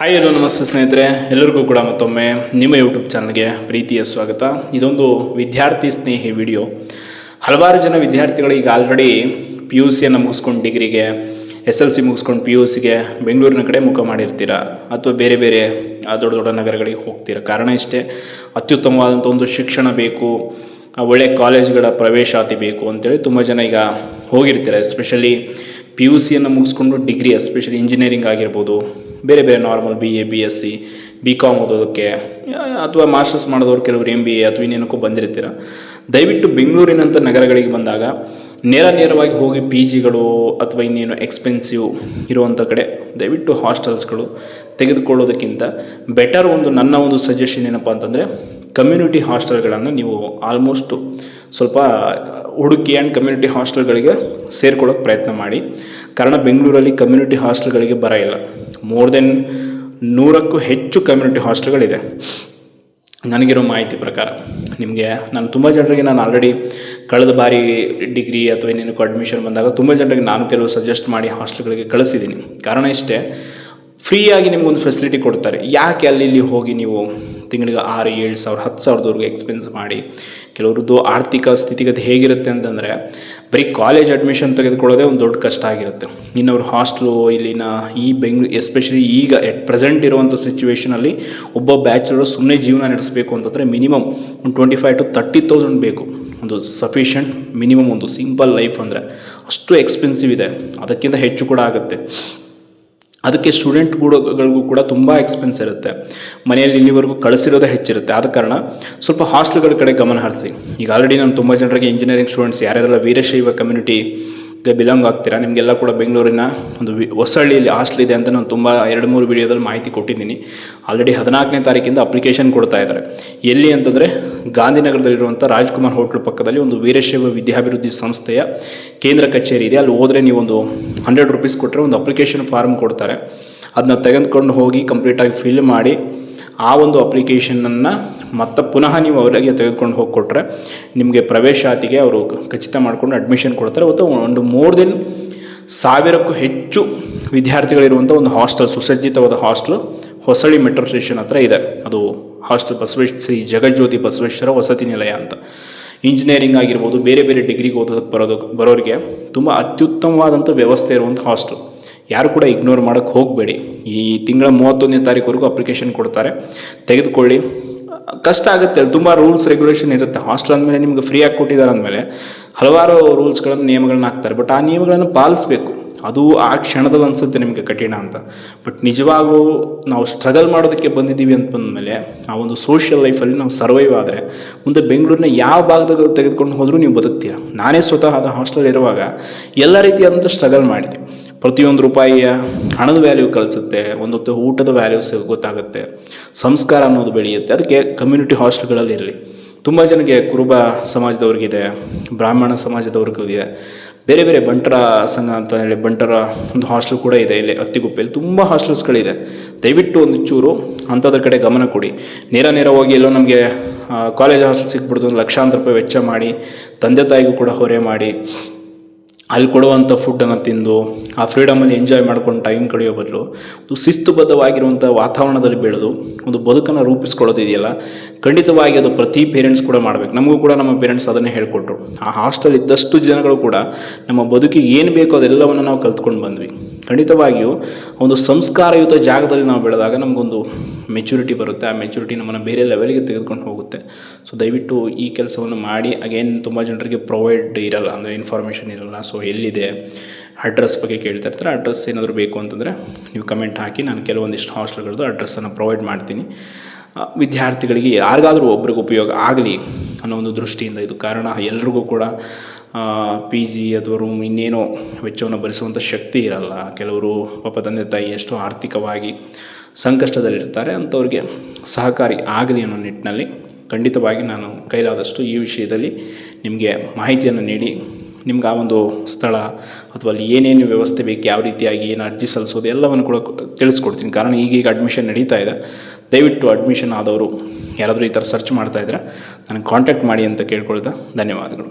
Hi hello ನಮಸ್ತೆ ಸ್ನೇಹಿತರೆ. ಎಲ್ಲರಿಗೂ ಕೂಡ ಮತ್ತೊಮ್ಮೆ ನಿಮ್ಮ ಯೂಟ್ಯೂಬ್ ಚಾನಲ್ಗೆ ಪ್ರೀತಿಯ ಸ್ವಾಗತ. ಇದೊಂದು ವಿದ್ಯಾರ್ಥಿ ಸ್ನೇಹಿ ವಿಡಿಯೋ ಹಲವಾರು ಜನ ವಿದ್ಯಾರ್ಥಿಗಳು ಈಗ ಆಲ್ರೆಡಿ ಪಿ ಯು ಸಿಯನ್ನು ಮುಗಿಸ್ಕೊಂಡು ಡಿಗ್ರಿಗೆ ಎಸ್ ಎಲ್ ಸಿ ಮುಗಿಸ್ಕೊಂಡು ಪಿ ಯು ಸಿಗೆ ಬೆಂಗಳೂರಿನ ಕಡೆ ಮುಖ ಮಾಡಿರ್ತೀರ? ಅಥವಾ ಬೇರೆ ಬೇರೆ ದೊಡ್ಡ ದೊಡ್ಡ ನಗರಗಳಿಗೆ ಹೋಗ್ತೀರ? ಕಾರಣ ಇಷ್ಟೇ ಅತ್ಯುತ್ತಮವಾದಂಥ ಒಂದು ಶಿಕ್ಷಣ ಬೇಕು ಒಳ್ಳೆ ಕಾಲೇಜ್ಗಳ ಪ್ರವೇಶಾತಿ ಬೇಕು ಅಂತೇಳಿ ತುಂಬ ಜನ ಈಗ ಹೋಗಿರ್ತಾರೆ. ಎಸ್ಪೆಷಲಿ ಪಿ ಯು ಸಿಯನ್ನು ಮುಗಿಸ್ಕೊಂಡು ಡಿಗ್ರಿ ಎಸ್ಪೆಷಲಿ ಇಂಜಿನಿಯರಿಂಗ್ ಆಗಿರ್ಬೋದು. ಬೇರೆ ಬೇರೆ normal B A B S C B com ಓದೋದಕ್ಕೆ, ಅಥವಾ ಮಾಸ್ಟರ್ಸ್ ಮಾಡಿದವ್ರು ಕೆಲವರು ಎಂ ಬಿ ಎ ಅಥವಾ ಇನ್ನೇನಕ್ಕೂ ಬಂದಿರ್ತೀರ. ದಯವಿಟ್ಟು ಬೆಂಗಳೂರಿನಂಥ ನಗರಗಳಿಗೆ ಬಂದಾಗ ನೇರ ನೇರವಾಗಿ ಹೋಗಿ ಪಿ ಜಿಗಳು ಅಥವಾ ಇನ್ನೇನು ಎಕ್ಸ್ಪೆನ್ಸಿವ್ ಇರುವಂಥ ಕಡೆ ದಯವಿಟ್ಟು ಹಾಸ್ಟೆಲ್ಸ್ಗಳು ತೆಗೆದುಕೊಳ್ಳೋದಕ್ಕಿಂತ ಬೆಟರ್ ಒಂದು ನನ್ನ ಒಂದು ಸಜೆಷನ್ ಏನಪ್ಪ ಅಂತಂದರೆ ಕಮ್ಯುನಿಟಿ ಹಾಸ್ಟೆಲ್ಗಳನ್ನು ನೀವು ಆಲ್ಮೋಸ್ಟು ಸ್ವಲ್ಪ ಹುಡುಕಿ ಆ್ಯಂಡ್ ಕಮ್ಯುನಿಟಿ ಹಾಸ್ಟೆಲ್ಗಳಿಗೆ ಸೇರ್ಕೊಳ್ಳೋಕೆ ಪ್ರಯತ್ನ ಮಾಡಿ. ಕಾರಣ ಬೆಂಗಳೂರಲ್ಲಿ ಕಮ್ಯುನಿಟಿ ಹಾಸ್ಟೆಲ್ಗಳಿಗೆ ಬರ ಇಲ್ಲ. ಮೋರ್ ದೆನ್ ನೂರಕ್ಕೂ ಹೆಚ್ಚು ಕಮ್ಯುನಿಟಿ ಹಾಸ್ಟೆಲ್ಗಳಿದೆ ನನಗಿರೋ ಮಾಹಿತಿ ಪ್ರಕಾರ ನಿಮಗೆ ನಾನು ತುಂಬ ಜನರಿಗೆ ನಾನು ಆಲ್ರೆಡಿ ಕಳೆದ ಬಾರಿ ಡಿಗ್ರಿ ಅಥವಾ ಇನ್ನೇನಕ್ಕೂ ಅಡ್ಮಿಷನ್ ಬಂದಾಗ ತುಂಬ ಜನರಿಗೆ ನಾನು ಕೆಲವು ಸಜೆಸ್ಟ್ ಮಾಡಿ ಹಾಸ್ಟೆಲ್ಗಳಿಗೆ ಕಳಿಸಿದ್ದೀನಿ. ಕಾರಣ ಇಷ್ಟೇ ಫ್ರೀಯಾಗಿ ನಿಮಗೊಂದು ಫೆಸಿಲಿಟಿ ಕೊಡ್ತಾರೆ. ಯಾಕೆ ಅಲ್ಲಿ ಇಲ್ಲಿ ಹೋಗಿ ನೀವು ತಿಂಗಳಿಗೆ ಆರು, ಏಳು ಸಾವಿರ, ಹತ್ತು ಸಾವಿರದವರೆಗೂ ಎಕ್ಸ್ಪೆನ್ಸ್ ಮಾಡಿ. ಕೆಲವ್ರದ್ದು ಆರ್ಥಿಕ ಸ್ಥಿತಿಗತಿ ಹೇಗಿರುತ್ತೆ ಅಂತಂದರೆ, ಬರೀ ಕಾಲೇಜ್ ಅಡ್ಮಿಷನ್ ತೆಗೆದುಕೊಳ್ಳೋದೇ ಒಂದು ದೊಡ್ಡ ಕಷ್ಟ ಆಗಿರುತ್ತೆ. ಇನ್ನು ಹಾಸ್ಟ್ಲು ಇಲ್ಲಿನ ಈ ಬೆಂಗ್ಳೂರು ಎಸ್ಪೆಷಲಿ ಈಗ ಎಟ್ ಪ್ರೆಸೆಂಟ್ ಇರುವಂಥ ಸಿಚುವೇಷನಲ್ಲಿ ಒಬ್ಬ ಬ್ಯಾಚುಲರ್ ಸುಮ್ಮನೆ ಜೀವನ ನಡೆಸಬೇಕು ಅಂತಂದರೆ ಮಿನಿಮಮ್ ಒಂದು twenty five to thirty thousand ಬೇಕು. ಒಂದು ಸಫಿಷಿಯಂಟ್ ಮಿನಿಮಮ್ ಒಂದು ಸಿಂಪಲ್ ಲೈಫ್ ಅಂದರೆ ಅಷ್ಟು ಎಕ್ಸ್ಪೆನ್ಸಿವ್ ಇದೆ. ಅದಕ್ಕಿಂತ ಹೆಚ್ಚು ಕೂಡ ಆಗುತ್ತೆ. ಅದಕ್ಕೆ ಸ್ಟೂಡೆಂಟ್ ಗುಡಗಳಿಗೂ ಕೂಡ ತುಂಬ ಎಕ್ಸ್ಪೆನ್ಸ್ ಇರುತ್ತೆ. ಮನೆಯಲ್ಲಿ ಇಲ್ಲಿವರೆಗೂ ಕಳಿಸಿರೋದೆ ಹೆಚ್ಚಿರುತ್ತೆ. ಆದ ಕಾರಣ ಸ್ವಲ್ಪ ಹಾಸ್ಟೆಲ್ಗಳ ಕಡೆ ಗಮನ ಹರಿಸಿ. ಈಗ ಆಲ್ರೆಡಿ ನಾನು ತುಂಬ ಜನರಿಗೆ ಇಂಜಿನಿಯರಿಂಗ್ ಸ್ಟೂಡೆಂಟ್ಸ್ ಯಾರ್ಯಾರೆಲ್ಲ ವೀರಶೈವ ಕಮ್ಯುನಿಟಿಗೆ ಬಿಲಾಂಗ್ ಆಗ್ತೀರಾ? ನಿಮಗೆಲ್ಲ ಕೂಡ ಬೆಂಗಳೂರಿನ ಒಂದು ಹೊಸಳ್ಳಿಯಲ್ಲಿ ಹಾಸ್ಟೆಲ್ ಇದೆ ಅಂತ ನಾನು ತುಂಬ ಎರಡು ಮೂರು ವಿಡಿಯೋದಲ್ಲಿ ಮಾಹಿತಿ ಕೊಟ್ಟಿದ್ದೀನಿ. ಆಲ್ರೆಡಿ ಹದಿನಾಲ್ಕನೇ ತಾರೀಕಿಂದ ಅಪ್ಲಿಕೇಶನ್ ಕೊಡ್ತಾ ಇದ್ದಾರೆ. ಎಲ್ಲಿ ಅಂತಂದರೆ ಗಾಂಧಿನಗರದಲ್ಲಿರುವಂಥ ರಾಜ್ಕುಮಾರ್ ಹೋಟ್ಲ್ ಪಕ್ಕದಲ್ಲಿ ಒಂದು ವೀರಶೈವ ವಿದ್ಯಾಭಿವೃದ್ಧಿ ಸಂಸ್ಥೆಯ ಕೇಂದ್ರ ಕಚೇರಿ ಇದೆ. ಅಲ್ಲಿ ಹೋದರೆ ನೀವೊಂದು ಹಂಡ್ರೆಡ್ ರುಪೀಸ್ ಕೊಟ್ಟರೆ ಒಂದು ಅಪ್ಲಿಕೇಶನ್ ಫಾರ್ಮ್ ಕೊಡ್ತಾರೆ. ಅದನ್ನ ತೆಗೆದುಕೊಂಡು ಹೋಗಿ ಕಂಪ್ಲೀಟಾಗಿ ಫಿಲ್ ಮಾಡಿ ಆ ಒಂದು ಅಪ್ಲಿಕೇಶನನ್ನು ಮತ್ತೆ ಪುನಃ ನೀವು ಅವರಿಗೆ ತೆಗೆದುಕೊಂಡು ಹೋಗಿ ಕೊಟ್ಟರೆ ನಿಮಗೆ ಪ್ರವೇಶಾತಿಗೆ ಅವರು ಖಚಿತ ಮಾಡಿಕೊಂಡು ಅಡ್ಮಿಷನ್ ಕೊಡ್ತಾರೆ. ಮತ್ತು ಒಂದು ಮೋರ್ ದೆನ್ ಸಾವಿರಕ್ಕೂ ಹೆಚ್ಚು ವಿದ್ಯಾರ್ಥಿಗಳಿರುವಂಥ ಒಂದು ಹಾಸ್ಟೆಲ್ ಸುಸಜ್ಜಿತವಾದ ಹಾಸ್ಟೆಲ್ ಹೊಸಳ್ಳಿ ಮೆಟ್ರೋ ಸ್ಟೇಷನ್ ಹತ್ರ ಇದೆ. ಅದು ಹಾಸ್ಟೆಲ್ ಬಸವೇಶ್, ಶ್ರೀ ಜಗಜ್ಯೋತಿ ಬಸವೇಶ್ವರ ವಸತಿ ನಿಲಯ ಅಂತ. ಇಂಜಿನಿಯರಿಂಗ್ ಆಗಿರ್ಬೋದು, ಬೇರೆ ಬೇರೆ ಡಿಗ್ರಿಗೆ ಓದೋದಕ್ಕೆ ಬರೋದಕ್ಕೆ ಬರೋರಿಗೆ ತುಂಬ ಅತ್ಯುತ್ತಮವಾದಂಥ ವ್ಯವಸ್ಥೆ ಇರುವಂಥ ಹಾಸ್ಟೆಲ್ ಯಾರು ಕೂಡ ಇಗ್ನೋರ್ ಮಾಡೋಕ್ಕೆ ಹೋಗಬೇಡಿ. ಈ ತಿಂಗಳ ಮೂವತ್ತೊಂದನೇ ತಾರೀಕುವರೆಗೂ ಅಪ್ಲಿಕೇಶನ್ ಕೊಡ್ತಾರೆ. ತೆಗೆದುಕೊಳ್ಳಿ. ಕಷ್ಟ ಆಗುತ್ತೆ, ಅಲ್ಲಿ ತುಂಬ ರೂಲ್ಸ್ ರೆಗ್ಯುಲೇಷನ್ ಇರುತ್ತೆ. ಹಾಸ್ಟೆಲ್ ಅಂದಮೇಲೆ ನಿಮ್ಗೆ ಫ್ರೀ ಆಗಿ ಕೊಟ್ಟಿದ್ದಾರೆ ಅಂದಮೇಲೆ ಹಲವಾರು ರೂಲ್ಸ್ಗಳನ್ನು ನಿಯಮಗಳನ್ನ ಹಾಕ್ತಾರೆ. ಬಟ್ ಆ ನಿಯಮಗಳನ್ನು ಪಾಲಿಸಬೇಕು. ಅದು ಆ ಕ್ಷಣದಲ್ಲಿ ಅನಿಸುತ್ತೆ ನಿಮಗೆ ಕಠಿಣ ಅಂತ. ಬಟ್ ನಿಜವಾಗೂ ನಾವು ಸ್ಟ್ರಗಲ್ ಮಾಡೋದಕ್ಕೆ ಬಂದಿದ್ದೀವಿ ಅಂತ ಬಂದಮೇಲೆ ಆ ಒಂದು ಸೋಷಿಯಲ್ ಲೈಫಲ್ಲಿ ನಾವು ಸರ್ವೈವ್ ಆದರೆ ಮುಂದೆ ಬೆಂಗಳೂರಿನ ಯಾವ ಭಾಗದಲ್ಲಿ ತೆಗೆದುಕೊಂಡು ಹೋದರೂ ನೀವು ಬದುಕ್ತೀರ. ನಾನೇ ಸ್ವತಃ ಆದ ಹಾಸ್ಟೆಲ್ ಇರುವಾಗ ಎಲ್ಲ ರೀತಿಯಾದಂಥ ಸ್ಟ್ರಗಲ್ ಮಾಡಿದೆ. ಪ್ರತಿಯೊಂದು ರೂಪಾಯಿಯ ಹಣದ ವ್ಯಾಲ್ಯೂ ಕಳಿಸುತ್ತೆ, ಒಂದೊತ್ತು ಊಟದ ವ್ಯಾಲ್ಯೂಸ್ ಗೊತ್ತಾಗುತ್ತೆ, ಸಂಸ್ಕಾರ ಅನ್ನೋದು ಬೆಳೆಯುತ್ತೆ, ಅದಕ್ಕೆ ಕಮ್ಯುನಿಟಿ ಹಾಸ್ಟೆಲ್ಗಳಲ್ಲಿ ಇರಲಿ. ತುಂಬ ಜನಕ್ಕೆ ಕುರುಬ ಸಮಾಜದವ್ರಿಗಿದೆ, ಬ್ರಾಹ್ಮಣ ಸಮಾಜದವ್ರಿಗೂ ಇದೆ. ಬೇರೆ ಬೇರೆ ಬಂಟರ ಸಂಘ ಅಂತ ಹೇಳಿ, ಬಂಟರ ಒಂದು ಹಾಸ್ಟೆಲ್ ಕೂಡ ಇದೆ ಇಲ್ಲಿ ಅತ್ತಿಗುಪ್ಪೆಯಲ್ಲಿ ತುಂಬ ಹಾಸ್ಟೆಲ್ಸ್ಗಳಿದೆ ದಯವಿಟ್ಟು ಒಂದು ಚೂರು ಅಂಥದ್ರ ಕಡೆ ಗಮನ ಕೊಡಿ. ನೇರ ನೇರ ಹೋಗಿ ಎಲ್ಲೋ ನಮಗೆ ಕಾಲೇಜ್ ಹಾಸ್ಟೆಲ್ ಸಿಕ್ಬಿಡ್ದು, ಒಂದು ಲಕ್ಷಾಂತರ ರೂಪಾಯಿ ವೆಚ್ಚ ಮಾಡಿ, ತಂದೆ ತಾಯಿಗೂ ಕೂಡ ಹೊರೆ ಮಾಡಿ ಅಲ್ಲಿ ಕೊಡುವಂಥ ಫುಡ್ಡನ್ನು ತಿಂದು, ಆ ಫ್ರೀಡಮಲ್ಲಿ ಎಂಜಾಯ್ ಮಾಡ್ಕೊಂಡು ಟೈಮ್ ಕಳೆಯೋ ಬದಲು ಒಂದು ಶಿಸ್ತುಬದ್ಧವಾಗಿರುವಂಥ ವಾತಾವರಣದಲ್ಲಿ ಬೆಳೆದು, ಒಂದು ಬದುಕನ್ನು ರೂಪಿಸ್ಕೊಳ್ಳೋದಿದೆಯಲ್ಲ ಖಂಡಿತವಾಗಿ ಅದು ಪ್ರತಿ ಪೇರೆಂಟ್ಸ್ ಕೂಡ ಮಾಡಬೇಕು. ನಮಗೂ ಕೂಡ ನಮ್ಮ ಪೇರೆಂಟ್ಸ್ ಅದನ್ನೇ ಹೇಳಿಕೊಟ್ರು. ಆ ಹಾಸ್ಟೆಲ್ ಇದ್ದಷ್ಟು ಜನಗಳು ಕೂಡ ನಮ್ಮ ಬದುಕಿಗೆ ಏನು ಬೇಕೋ ಅದೆಲ್ಲವನ್ನು ನಾವು ಕಲ್ತ್ಕೊಂಡು ಬಂದ್ವಿ. ಖಂಡಿತವಾಗಿಯೂ ಒಂದು ಸಂಸ್ಕಾರಯುತ ಜಾಗದಲ್ಲಿ ನಾವು ಬೆಳೆದಾಗ ನಮಗೊಂದು ಮೆಚುರಿಟಿ ಬರುತ್ತೆ. ಆ ಮೆಚುರಿಟಿ ನಮ್ಮನ್ನು ಬೇರೆ ಲೆವೆಲ್ಗೆ ತೆಗೆದುಕೊಂಡು ಹೋಗುತ್ತೆ. ಸೊ ದಯವಿಟ್ಟು ಈ ಕೆಲಸವನ್ನು ಮಾಡಿ. ಅಗೇನ್ ತುಂಬ ಜನರಿಗೆ ಪ್ರೊವೈಡ್ ಇರಲ್ಲ. ಅಂದರೆ ಇನ್ಫಾರ್ಮೇಷನ್ ಇರಲ್ಲ. ಸೊ ಎಲ್ಲಿದೆ? ಅಡ್ರೆಸ್ ಬಗ್ಗೆ ಕೇಳ್ತಾ ಇರ್ತಾರೆ. ಅಡ್ರೆಸ್ ಏನಾದರೂ ಬೇಕು ಅಂತಂದರೆ ನೀವು ಕಮೆಂಟ್ ಹಾಕಿ. ನಾನು ಕೆಲವೊಂದಿಷ್ಟು ಹಾಸ್ಟೆಲ್ಗಳದ್ದು ಅಡ್ರೆಸ್ಸನ್ನು ಪ್ರೊವೈಡ್ ಮಾಡ್ತೀನಿ. ವಿದ್ಯಾರ್ಥಿಗಳಿಗೆ ಯಾರಿಗಾದರೂ ಒಬ್ರಿಗೆ ಉಪಯೋಗ ಆಗಲಿ ಅನ್ನೋ ಒಂದು ದೃಷ್ಟಿಯಿಂದ ಇದು ಕಾರಣ. ಎಲ್ರಿಗೂ ಕೂಡ ಪಿ ಜಿ ಅಥವಾ ರೂಮ್ ಇನ್ನೇನೋ ವೆಚ್ಚವನ್ನು ಭರಿಸುವಂಥ ಶಕ್ತಿ ಇರಲ್ಲ. ಕೆಲವರು ಪಾಪ ತಂದೆ ತಾಯಿ ಎಷ್ಟೋ ಆರ್ಥಿಕವಾಗಿ ಸಂಕಷ್ಟದಲ್ಲಿರ್ತಾರೆ. ಅಂಥವ್ರಿಗೆ ಸಹಕಾರಿ ಆಗಲಿ ಅನ್ನೋ ನಿಟ್ಟಿನಲ್ಲಿ ಖಂಡಿತವಾಗಿ ನಾನು ಕೈಲಾದಷ್ಟು ಈ ವಿಷಯದಲ್ಲಿ ನಿಮಗೆ ಮಾಹಿತಿಯನ್ನು ನೀಡಿ ನಿಮ್ಗೆ ಆ ಒಂದು ಸ್ಥಳ ಅಥವಾ ಅಲ್ಲಿ ಏನೇನು ವ್ಯವಸ್ಥೆ ಬೇಕು, ಯಾವ ರೀತಿಯಾಗಿ ಏನು ಅರ್ಜಿ ಸಲ್ಲಿಸೋದು ಎಲ್ಲವನ್ನು ಕೂಡ ತಿಳಿಸ್ಕೊಡ್ತೀನಿ. ಕಾರಣ ಈಗೀಗ ಅಡ್ಮಿಷನ್ ನಡೀತಾ ಇದೆ. ದಯವಿಟ್ಟು ಅಡ್ಮಿಷನ್ ಆದವರು ಯಾರಾದರೂ ಈ ಥರ ಸರ್ಚ್ ಮಾಡ್ತಾಯಿದ್ರೆ ನನಗೆ ಕಾಂಟ್ಯಾಕ್ಟ್ ಮಾಡಿ ಅಂತ ಕೇಳ್ಕೊಳ್ತಾ ಧನ್ಯವಾದಗಳು.